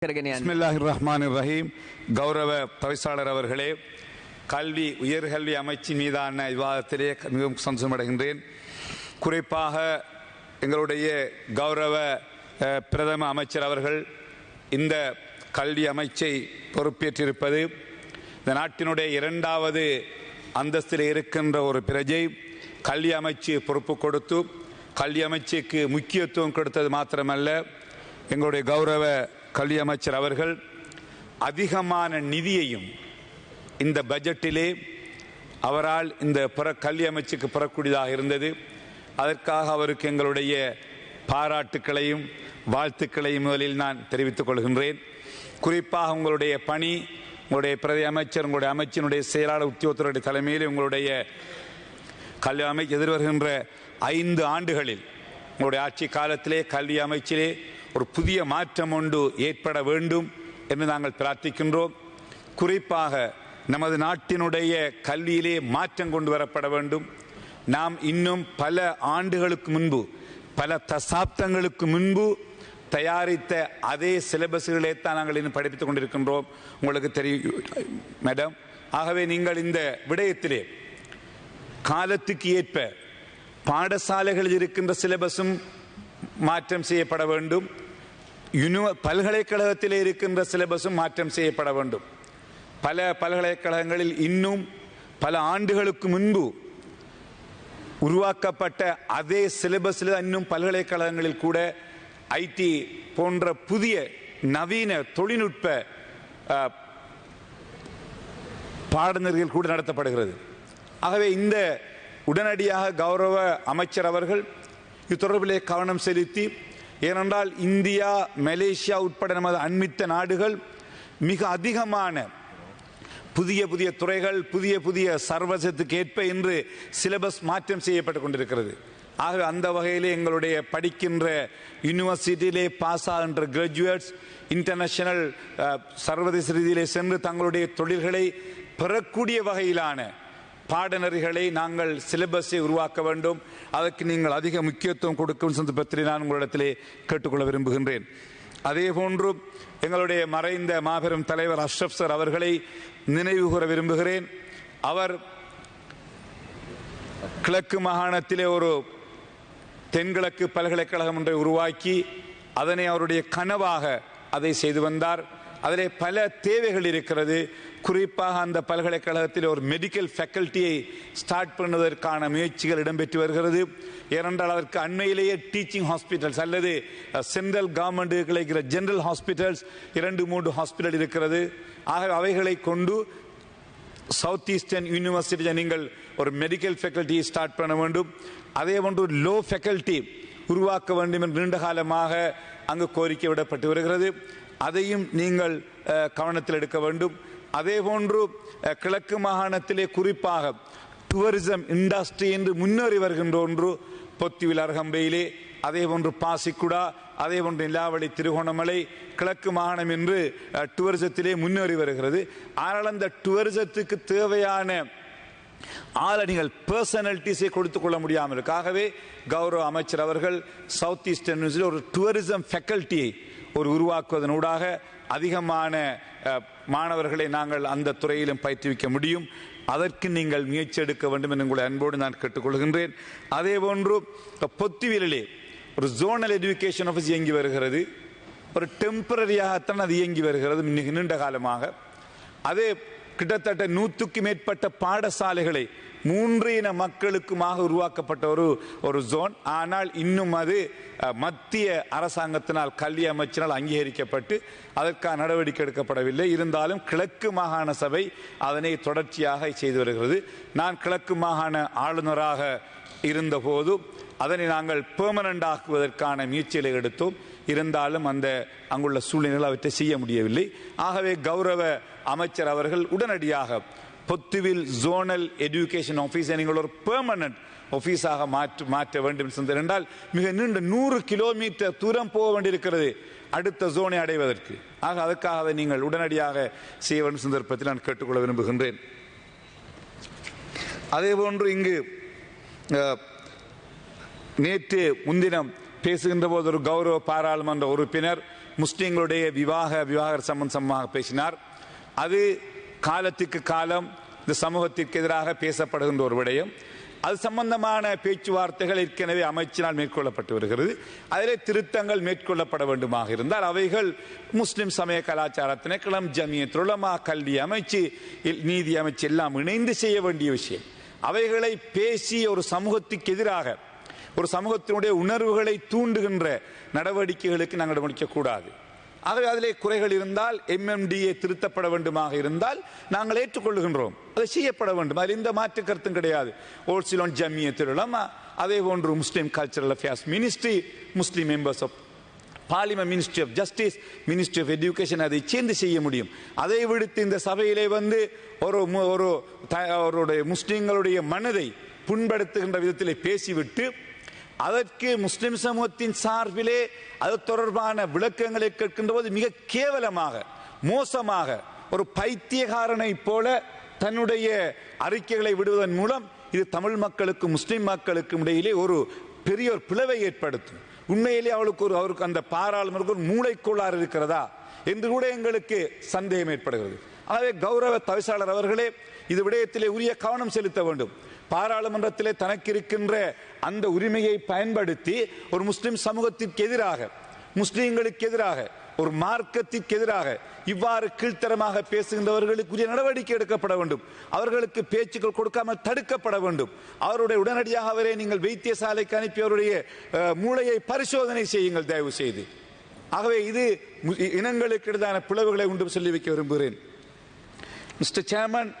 ரஹ்மான் ரஹீம் கௌரவ பவிசாளர் அவர்களே கல்வி உயர்கல்வி அமைச்சின் மீதான விவாதத்திலே மிகவும் சந்தோஷமடைகின்றேன். குறிப்பாக எங்களுடைய கௌரவ பிரதம அமைச்சர் அவர்கள் இந்த கல்வி அமைச்சை பொறுப்பேற்றிருப்பது இந்த நாட்டினுடைய இரண்டாவது அந்தஸ்தில் இருக்கின்ற ஒரு பிரஜை கல்வி அமைச்சு பொறுப்பு கொடுத்து கல்வி அமைச்சுக்கு முக்கியத்துவம் கொடுத்தது மாத்திரமல்ல எங்களுடைய கௌரவ கல்வி அமைச்சர் அவர்கள் அதிகமான நிதியையும் இந்த பட்ஜெட்டிலே அவரால் இந்த புற கல்வி அமைச்சுக்கு பெறக்கூடியதாக இருந்தது. அதற்காக அவருக்கு எங்களுடைய பாராட்டுக்களையும் வாழ்த்துக்களையும் முதலில் நான் தெரிவித்துக் கொள்கின்றேன். குறிப்பாக உங்களுடைய பணி உங்களுடைய பிரதி அமைச்சர் உங்களுடைய அமைச்சினுடைய செயலாளர் உத்தியோகத்தருடைய தலைமையில் உங்களுடைய கல்வி அமைச்சு எதிர்வருகின்ற ஐந்து ஆண்டுகளில் உங்களுடைய ஆட்சி காலத்திலே கல்வி அமைச்சிலே ஒரு புதிய மாற்றம் ஒன்று ஏற்பட வேண்டும் என்று நாங்கள் பிரார்த்திக்கின்றோம். குறிப்பாக நமது நாட்டினுடைய கல்வியிலே மாற்றம் கொண்டு வரப்பட வேண்டும். நாம் இன்னும் பல ஆண்டுகளுக்கு முன்பு பல தசாப்தங்களுக்கு முன்பு தயாரித்த அதே சிலபஸ்களே தான் நாங்கள் இன்னும் படிப்பித்துக் கொண்டிருக்கின்றோம். உங்களுக்கு தெரியும் மேடம். ஆகவே நீங்கள் இந்த விடயத்திலே காலத்துக்கு ஏற்ப பாடசாலைகளில் இருக்கின்ற சிலபஸும் மாற்றம் செய்யப்பட வேண்டும். யுனிவ பல்கலைக்கழகத்திலே இருக்கின்ற சிலபஸும் மாற்றம் செய்யப்பட வேண்டும். பல பல்கலைக்கழகங்களில் இன்னும் பல ஆண்டுகளுக்கு முன்பு உருவாக்கப்பட்ட அதே சிலபஸில் இன்னும் பல்கலைக்கழகங்களில் கூட ஐடி போன்ற புதிய நவீன தொழில்நுட்ப பாடநெறிகள் கூட நடத்தப்படுகிறது. ஆகவே இந்த உடனடியாக கௌரவ அமைச்சர் அவர்கள் இது தொடர்பிலே கவனம் செலுத்தி ஏனென்றால் இந்தியா மலேசியா உட்பட நமது அண்மித்த நாடுகள் மிக அதிகமான புதிய புதிய துறைகள் புதிய புதிய சர்வசத்துக்கு ஏற்ப இன்று சிலபஸ் மாற்றம் செய்யப்பட்டு கொண்டிருக்கிறது. ஆகவே அந்த வகையில் எங்களுடைய படிக்கின்ற யூனிவர்சிட்டியிலே பாஸ் ஆகின்ற கிராஜுவேட்ஸ் இன்டர்நேஷனல் சர்வதேச ரீதியிலே சென்று தங்களுடைய தொழில்களை பெறக்கூடிய வகையிலான பாடநெறிகளை நாங்கள் சிலபஸை உருவாக்க வேண்டும். அதற்கு நீங்கள் அதிக முக்கியத்துவம் கொடுக்கும் சந்தர்ப்பத்தில் நான் உங்களிடத்திலே கேட்டுக்கொள்ள விரும்புகின்றேன். அதே போன்று எங்களுடைய மறைந்த மாபெரும் தலைவர் அஷ்ரப் சார் அவர்களை நினைவு கூற விரும்புகிறேன். அவர் கிழக்கு மாகாணத்திலே ஒரு தென்கிழக்கு பல்கலைக்கழகம் ஒன்றை உருவாக்கி அதனை அவருடைய கனவாக அதை செய்து வந்தார். அதிலே பல தேவைகள் இருக்கிறது. குறிப்பாக அந்த பல்கலைக்கழகத்தில் ஒரு மெடிக்கல் ஃபேக்கல்ட்டியை ஸ்டார்ட் பண்ணுவதற்கான முயற்சிகள் இடம்பெற்று வருகிறது. ஏனென்றால் அதற்கு அண்மையிலேயே டீச்சிங் ஹாஸ்பிட்டல்ஸ் அல்லது சென்ட்ரல் கவர்மெண்ட் கிடைக்கிற ஜென்ரல் ஹாஸ்பிட்டல்ஸ் இரண்டு மூன்று ஹாஸ்பிட்டல் இருக்கிறது. ஆக அவைகளை கொண்டு சவுத் ஈஸ்டர்ன் யூனிவர்சிட்டியில் நீங்கள் ஒரு மெடிக்கல் ஃபேக்கல்ட்டியை ஸ்டார்ட் பண்ண வேண்டும். அதே போன்று லோ ஃபேக்கல்ட்டி உருவாக்க வேண்டும் என்று நீண்ட காலமாக அங்கு கோரிக்கை விடப்பட்டு வருகிறது. அதையும் நீங்கள் கவனத்தில் எடுக்க வேண்டும். அதே போன்று கிழக்கு மாகாணத்திலே குறிப்பாக டூரிசம் இண்டஸ்ட்ரி என்று முன்னேறி வருகின்ற ஒன்று பொத்திவில் அருகம்பையிலே அதே போன்று பாசிக்குடா அதே போன்று நிலாவளி திருகோணமலை கிழக்கு மாகாணம் என்று டூரிசத்திலே முன்னேறி வருகிறது. ஆனால் அந்த டூரிசத்துக்கு தேவையான ஆளணிகள் பர்சனாலிட்டிஸை கொடுத்துக் கொள்ள முடியாமல் இருக்கு. ஆகவே கௌரவ அமைச்சர் அவர்கள் சவுத் ஈஸ்டர்ன் ஒரு டூரிசம் ஃபேக்கல்ட்டியை ஒரு உருவாக்குவதனூடாக அதிகமான மாணவர்களை நாங்கள் அந்த துறையிலும் பயிற்றுவிக்க முடியும். அதற்கு நீங்கள் முயற்சி எடுக்க வேண்டும் என்று உங்களை அன்போடு நான் கேட்டுக்கொள்கின்றேன். அதே போன்று பொத்துவிலே ஒரு ஜோனல் எஜுகேஷன் ஆஃபீஸ் இயங்கி வருகிறது. ஒரு டெம்பரரியாகத்தான் அது இயங்கி வருகிறது நீண்ட காலமாக. அதே கிட்டத்தட்ட நூற்றுக்கு மேற்பட்ட பாடசாலைகளை மூன்று இன மக்களுக்குமாக உருவாக்கப்பட்ட ஒரு ஒரு ஜோன் ஆனால் இன்னும் அது மத்திய அரசாங்கத்தினால் கல்வி அமைச்சினால் அங்கீகரிக்கப்பட்டு அதற்கான நடவடிக்கை எடுக்கப்படவில்லை. இருந்தாலும் கிழக்கு மாகாண சபை அதனை தொடர்ச்சியாக செய்து வருகிறது. நான் கிழக்கு மாகாண ஆளுநராக இருந்தபோது அதனை நாங்கள் பெர்மனண்ட் ஆக்குவதற்கான முயற்சிகளை எடுத்தோம். இருந்தாலும் அந்த அங்குள்ள சூழ்நிலைகள் அவற்றை செய்ய முடியவில்லை. ஆகவே கௌரவ அமைச்சர் அவர்கள் உடனடியாக பொத்துவில் ஜோனல் எஜுகேஷன் ஆஃபீஸை நீங்கள் ஒரு பெர்மனன்ட் ஆஃபீஸாக மாற்ற மாற்ற வேண்டும் என்றால் மிக நீண்ட நூறு கிலோமீட்டர் தூரம் போக வேண்டியிருக்கிறது அடுத்த ஜோனை அடைவதற்கு ஆக அதற்காக அதை நீங்கள் உடனடியாக செய்ய வேண்டும் சந்தர்ப்பத்தில் நான் கேட்டுக்கொள்ள விரும்புகின்றேன் அதே போன்று இங்கு நேற்று முன்தினம் பேசுகின்ற போது ஒரு கௌரவ பாராளுமன்ற உறுப்பினர் முஸ்லீம்களுடைய விவாக விவாக சம்பந்தமாக பேசினார் அது காலத்துக்கு காலம் இந்த சமூகத்திற்கு எதிராக பேசப்படுகின்ற ஒரு விடயம். அது சம்பந்தமான பேச்சுவார்த்தைகள் ஏற்கனவே அமைச்சினால் மேற்கொள்ளப்பட்டு வருகிறது. அதிலே திருத்தங்கள் மேற்கொள்ளப்பட வேண்டுமாக இருந்தால் அவைகள் முஸ்லிம் சமய கலாச்சார திணைக்களம் ஜமியத் துளமா கல்வி அமைச்சு இல்- நீதி அமைச்சு எல்லாம் இணைந்து செய்ய வேண்டிய விஷயம். அவைகளை பேசி ஒரு சமூகத்துக்கு எதிராக ஒரு சமூகத்தினுடைய உணர்வுகளை தூண்டுகின்ற நடவடிக்கைகளுக்கு நாங்கள் முடிக்கக்கூடாது ஆகவே அதிலே குறைகள் இருந்தால் எம்எம்டிஏ திருத்தப்பட வேண்டுமாக இருந்தால் நாங்கள் ஏற்றுக்கொள்கின்றோம் அது செய்யப்பட வேண்டும். அதில் எந்த மாற்று கருத்தும் கிடையாது. ஓல்சிலோன் ஜம்மிய திருளமா அதே போன்று Muslim cultural affairs ministry Muslim members of parliament ministry of justice ministry of education அதை சேர்ந்து செய்ய முடியும். அதை விடுத்து இந்த சபையிலே வந்து ஒரு ஒரு அவருடைய முஸ்லீம்களுடைய மனதை புண்படுத்துகின்ற விதத்திலே பேசிவிட்டு அதற்கு முஸ்லிம் சமூகத்தின் சார்பிலே அது தொடர்பான விளக்கங்களை கேட்கின்ற போது மிக கேவலமாக மோசமாக ஒரு பைத்தியகாரனை போல தன்னுடைய அறிக்கைகளை விடுவதன் மூலம் இது தமிழ் மக்களுக்கும் முஸ்லிம் மக்களுக்கும் இடையிலே ஒரு பெரிய ஒரு பிளவை ஏற்படுத்தும். உண்மையிலே அவளுக்கு ஒரு அவருக்கு அந்த பாராளுமருக்கு ஒரு மூளைக்கோளாறு இருக்கிறதா? என்று கூட எங்களுக்கு சந்தேகம் ஏற்படுகிறது. ஆகவே கௌரவ தவிசாளர் அவர்களே இது விடயத்திலே உரிய கவனம் செலுத்த வேண்டும். பாராளுமன்றத்திலே தனக்கு இருக்கின்ற அந்த உரிமையை பயன்படுத்தி ஒரு முஸ்லிம் சமூகத்திற்கு எதிராக முஸ்லிம்களுக்கு எதிராக ஒரு மார்க்கத்திற்கு எதிராக இவ்வாறு கீழ்த்தரமாக பேசுகின்றவர்களுக்கு உரிய நடவடிக்கை எடுக்கப்பட வேண்டும். அவர்களுக்கு பேச்சுக்கள் கொடுக்காமல் தடுக்கப்பட வேண்டும். அவருடைய உடனடியாக அவரை நீங்கள் வைத்தியசாலைக்கு அனுப்பி அவருடைய மூளையை பரிசோதனை செய்யுங்கள் தயவு செய்து ஆகவே இது மு- இனங்களுக்கு இடையிலான பிளவுகளை உண்டு சொல்லி வைக்க விரும்புகிறேன். Mister chairman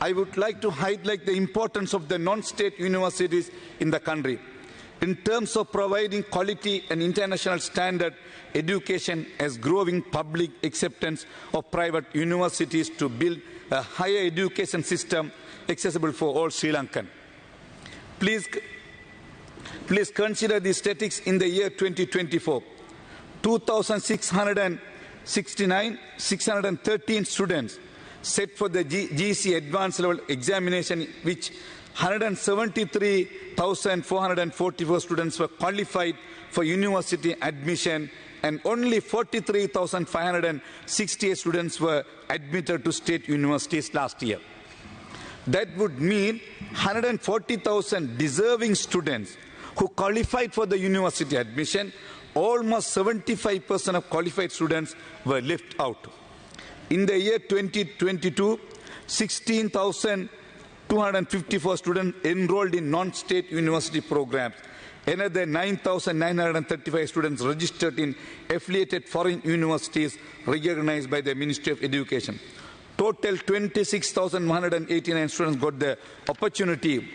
I would like to highlight the importance of the non-state universities in the country. In terms of providing quality and international standard education as growing public acceptance of private universities to build a higher education system accessible for all Sri Lankan. Please, please consider the statistics in the year 2024. 2,669, 613 students set for the G- GC advanced level examination, which 173,444 students were qualified for university admission and only 43,568 students were admitted to state universities last year. That would mean 140,000 deserving students who qualified for the university admission. Almost 75% of qualified students were left out. In the year 2022, 16,254 students enrolled in non-state university programs. Another 9,935 students registered in affiliated foreign universities recognized by the Ministry of Education. Total 26,189 students got the opportunity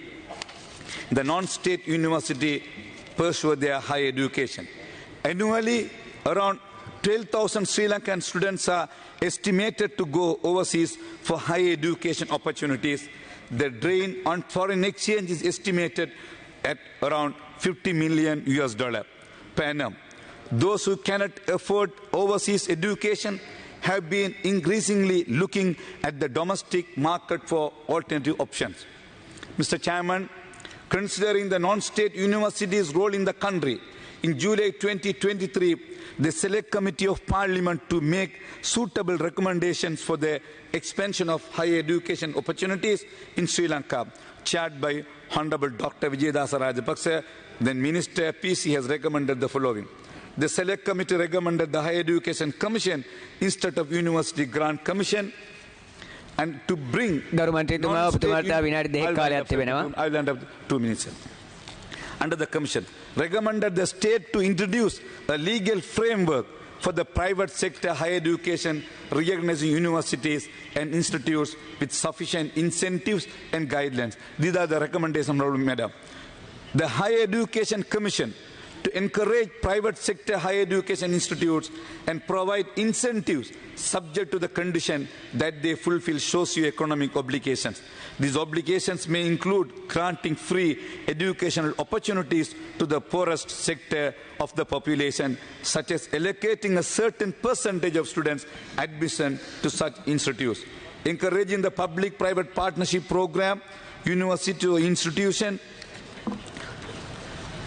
the non-state university pursue their higher education. Annually, around 12,000 Sri Lankan students are estimated to go overseas for higher education opportunities. The drain on foreign exchange is estimated at around 50 million US dollar per annum. Those who cannot afford overseas education have been increasingly looking at the domestic market for alternative options. Mr. Chairman, considering the non-state universities' role in the country, in July 2023, the Select Committee of Parliament to make suitable recommendations for the expansion of higher education opportunities in Sri Lanka, chaired by Honorable Dr. Vijayadasa Rajapaksa, then Minister PC has recommended the following. The Select Committee recommended the Higher Education Commission instead of University Grant Commission and to bring... I will end up two minutes. Under the commission, recommended the state to introduce a legal framework for the private sector higher education, recognizing universities and institutes with sufficient incentives and guidelines. These are the recommendations, Madam. The Higher Education Commission to encourage private sector higher education institutes and provide incentives subject to the condition that they fulfill socio-economic obligations. These obligations may include granting free educational opportunities to the poorest sector of the population, such as allocating a certain percentage of students admission to such institutes. Encouraging the public-private partnership program, university or institution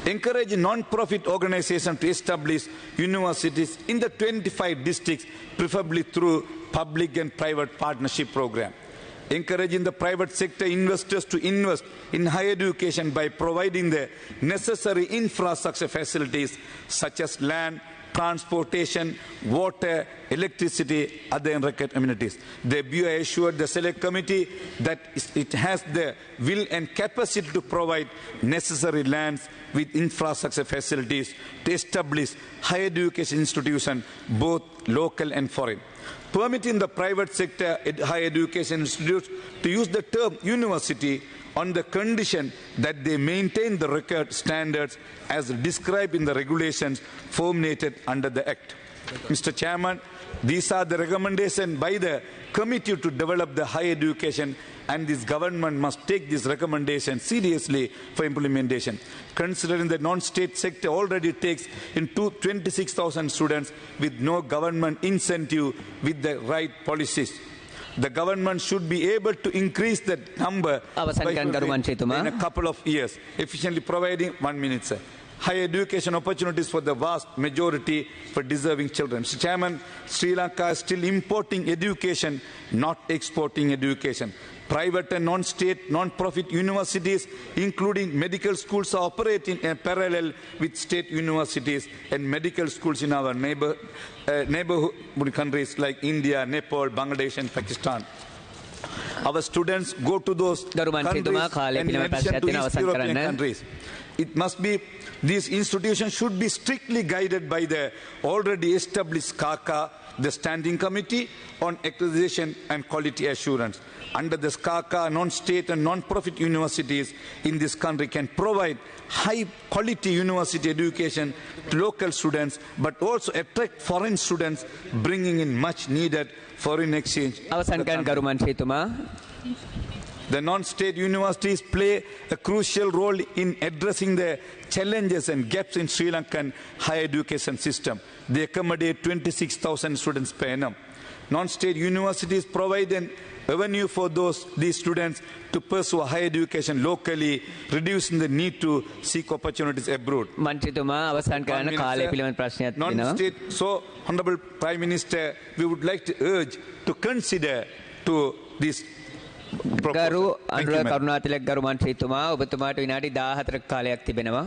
encourage non-profit organizations to establish universities in the 25 districts, preferably through public and private partnership program. Encouraging the private sector investors to invest in higher education by providing the necessary infrastructure facilities such as land, transportation, water, electricity, other amenities. The BUI assured the select committee that it has the will and capacity to provide necessary lands with infrastructure facilities to establish higher education institutions, both local and foreign. Permitting the private sector higher education institutes to use the term university on the condition that they maintain the record standards as described in the regulations formulated under the Act. Mr. Chairman, these are the recommendations by the committee to develop the higher education and this government must take this recommendation seriously for implementation. Considering the non-state sector already takes in 26,000 students with no government incentive with the right policies the government should be able to increase that number in a couple of years, efficiently providing one minute, sir. Higher education opportunities for the vast majority for deserving children. Mr. Chairman, Sri Lanka is still importing education, not exporting education. Private and non-state, non-profit universities, including medical schools, are operating in parallel with state universities and medical schools in our neighbor, uh, neighborhood countries like India, Nepal, Bangladesh, and Pakistan. Our students go to those countries and in addition to European countries. It must be, these institutions should be strictly guided by the already established SCACA, the Standing Committee on Accreditation and Quality Assurance. Under the SCACA, non-state and non-profit universities in this country can provide high quality university education to local students, but also attract foreign students, bringing in much needed foreign exchange. to the අවසන් කරන්න country. ගරු මන්ත්‍රීතුමා The non-state universities play a crucial role in addressing the challenges and gaps in Sri Lankan higher education system. They accommodate 26,000 students per annum. Non-state universities provide an avenue for those these students to pursue higher education locally, reducing the need to seek opportunities abroad. මන්ත්‍රීතුමා අවසන් One කරන්න minute, කාලය sir. පිළිබඳ ප්‍රශ්නයක් තියෙනවා Non-state, so Honorable Prime Minister, we would like to urge to consider to this proposal. ගරු අනුර. කරුණාතිලක් ගරු මන්ත්‍රීතුමා ඔබතුමාට විනාඩි 14ක කාලයක් තිබෙනවා